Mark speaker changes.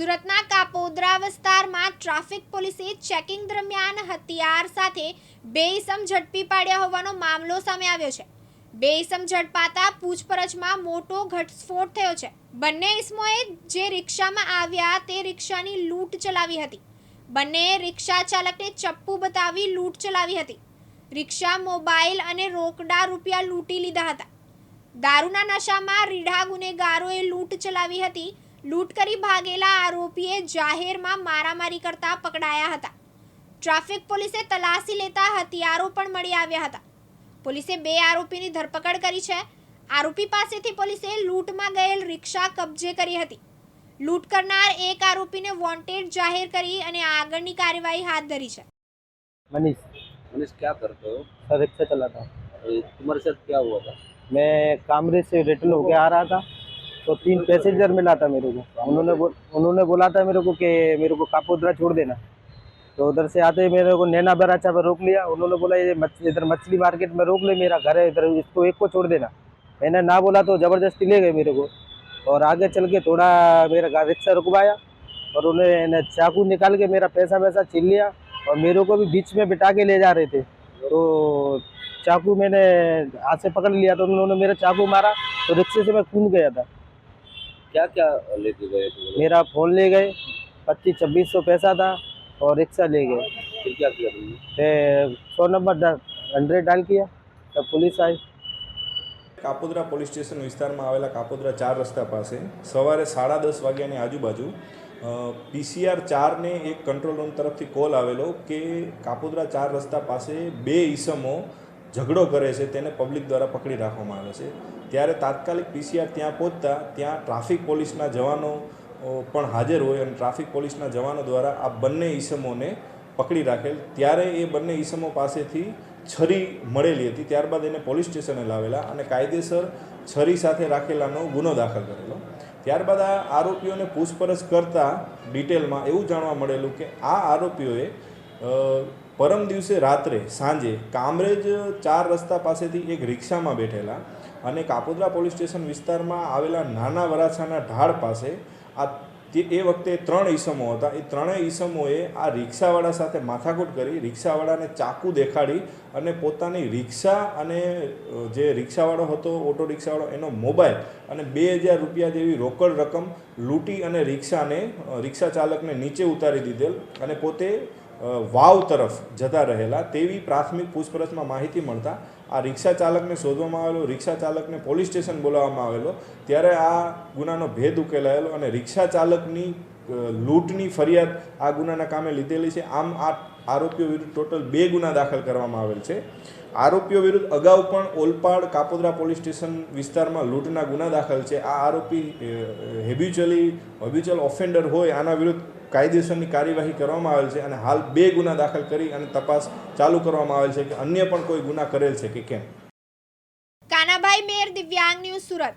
Speaker 1: સુરતના કાપોદ્રા વિસ્તારમાં ટ્રાફિક પોલીસે ચેકિંગ દરમિયાન હથિયાર સાથે બે ઇસમ ઝડપી પાડ્યા હોવાનો મામલો સામે આવ્યો છે. બે ઇસમ ઝડપાતા પૂછપરછમાં મોટો ઘટસ્ફોટ થયો છે. બંને ઇસમોએ જે રિક્ષામાં આવ્યા તે રિક્ષાની લૂંટ ચલાવી હતી. બંને રિક્ષા ચાલકને ચપ્પુ બતાવી લૂંટ ચલાવી હતી. રિક્ષા મોબાઈલ અને રોકડા રૂપિયા લૂંટી લીધા હતા. દારૂના નશામાં રીઢા ગુનેગારોએ લૂંટ ચલાવી હતી. લૂંટ કરી ભાગેલા આરોપીએ જાહેરમાં મારામારી કરતા પકડાયા હતા ટ્રાફિક પોલીસે તલાશી લેતા હથિયારો પણ મળી આવ્યા હતા પોલીસે બે આરોપીની ધરપકડ કરી છે આરોપી પાસેથી પોલીસે લૂંટમાં ગયેલ રિક્ષા કબજે કરી હતી લૂંટ કરનાર એક આરોપીને વોન્ટેડ જાહેર કરી અને આગળની કાર્યવાહી હાથ ધરી છે
Speaker 2: मनीष
Speaker 3: मनीष क्या करते हो
Speaker 2: सर रिक्शा चलाता हूँ
Speaker 3: ये तुम्हारे साथ क्या हुआ था
Speaker 2: मैं कामरे से रिटर्न होके आ रहा था तो तीन पैसेंजर मिला था मेरे को। उन्होंने बो, उन्होंने बोला था मेरे को कि मेरे को कापोद्रा छोड़ देना। तो उधर से आते ही मेरे को नैना बराचा पर रोक लिया। उन्होंने बोला ये इधर मछली मार्केट में रोक ले मेरा घर है इधर इसको एक को छोड़ देना। मैंने ना बोला तो ज़बरदस्ती ले गए मेरे को। और आगे चल के थोड़ा मेरा रिक्शा रुकवाया और उन्हें चाकू निकाल के मेरा पैसा वैसा छीन लिया और मेरे को भी बीच में बिठा के ले जा रहे थे। तो चाकू मैंने हाथ से पकड़ लिया तो उन्होंने मेरा चाकू मारा तो रिक्शे से मैं कूद गया था।
Speaker 3: क्या क्या लेके गए थे वो लोग?
Speaker 2: मेरा फ़ोन ले गए पच्चीस छब्बीस सौ पैसा था और रिक्शा ले गए
Speaker 3: फिर क्या किया तुमने
Speaker 2: फिर सौ नंबर हंड्रेड डाल किया तब पुलिस आई
Speaker 4: કાપોદ્રા પોલીસ સ્ટેશન વિસ્તારમાં આવેલા કાપોદ્રા ચાર રસ્તા પાસે સવારે સાડા દસ વાગ્યાની આજુબાજુ પીસીઆર ચારને એક કંટ્રોલ રૂમ તરફથી કોલ આવેલો કે કાપોદ્રા ચાર રસ્તા પાસે બે ઈસમો ઝઘડો કરે છે તેને પબ્લિક દ્વારા પકડી રાખવામાં આવે છે. ત્યારે તાત્કાલિક પીસીઆર ત્યાં પહોંચતા, ત્યાં ટ્રાફિક પોલીસના જવાનો પણ હાજર હોય અને ટ્રાફિક પોલીસના જવાનો દ્વારા આ બંને ઈસમોને પકડી રાખેલ. ત્યારે એ બંને ઈસમો પાસેથી છરી મળેલી હતી. ત્યારબાદ એને પોલીસ સ્ટેશને લાવેલા અને કાયદેસર છરી સાથે રાખેલાનો ગુનો દાખલ કરેલો. ત્યારબાદ આ આરોપીઓને પૂછપરછ કરતાં ડિટેલમાં એવું જાણવા મળેલું કે આ આરોપીઓએ પરમ દિવસે રાત્રે, સાંજે, કામરેજ ચાર રસ્તા પાસેથી એક રિક્ષામાં બેઠેલા અને કાપોદ્રા પોલીસ સ્ટેશન વિસ્તારમાં આવેલા નાના વરાછાના ઢાળ પાસે, આ તે, એ વખતે ત્રણ ઈસમો હતા. એ ત્રણેય ઈસમોએ આ રિક્ષાવાળા સાથે માથાકૂટ કરી, રિક્ષાવાળાને ચાકુ દેખાડી અને પોતાની રિક્ષા અને જે રિક્ષાવાળો હતો, ઓટો રિક્ષાવાળો, એનો મોબાઈલ અને બે હજાર રૂપિયા જેવી રોકડ રકમ લૂંટી અને રિક્ષાને રિક્ષા ચાલકને નીચે ઉતારી દીધેલ અને પોતે વાવ તરફ જતા રહેલા તેવી પ્રાથમિક પૂછપરછમાં માહિતી મળતા આ રિક્ષા ચાલકને શોધવામાં આવેલો, રિક્ષા ચાલકને પોલીસ સ્ટેશન બોલાવવામાં આવેલો, ત્યારે આ ગુનાનો ભેદ ઉકેલાયેલો અને રિક્ષા ચાલકની લૂંટની ફરિયાદ આ ગુનાના કામે લીધેલી છે. આમ આ આરોપીઓ વિરુદ્ધ ટોટલ બે ગુના દાખલ કરવામાં આવેલ છે. આરોપીઓ વિરુદ્ધ અગાઉ પણ ઓલપાડ કાપોદરા પોલીસ સ્ટેશન વિસ્તારમાં લૂંટના ગુના દાખલ છે. આ આરોપી હેબ્યુચલી હેબ્યુચલ ઓફેન્ડર હોય, આના વિરુદ્ધ કાયદેસરની કાર્યવાહી કરવામાં આવેલ છે અને હાલ બે ગુના દાખલ કરી અને તપાસ ચાલુ કરવામાં આવેલ છે કે અન્ય પણ કોઈ ગુના કરેલ છે કે કેમ?
Speaker 1: કાનાભાઈ મેર, દિવ્યાંગ ન્યૂઝ સુરત.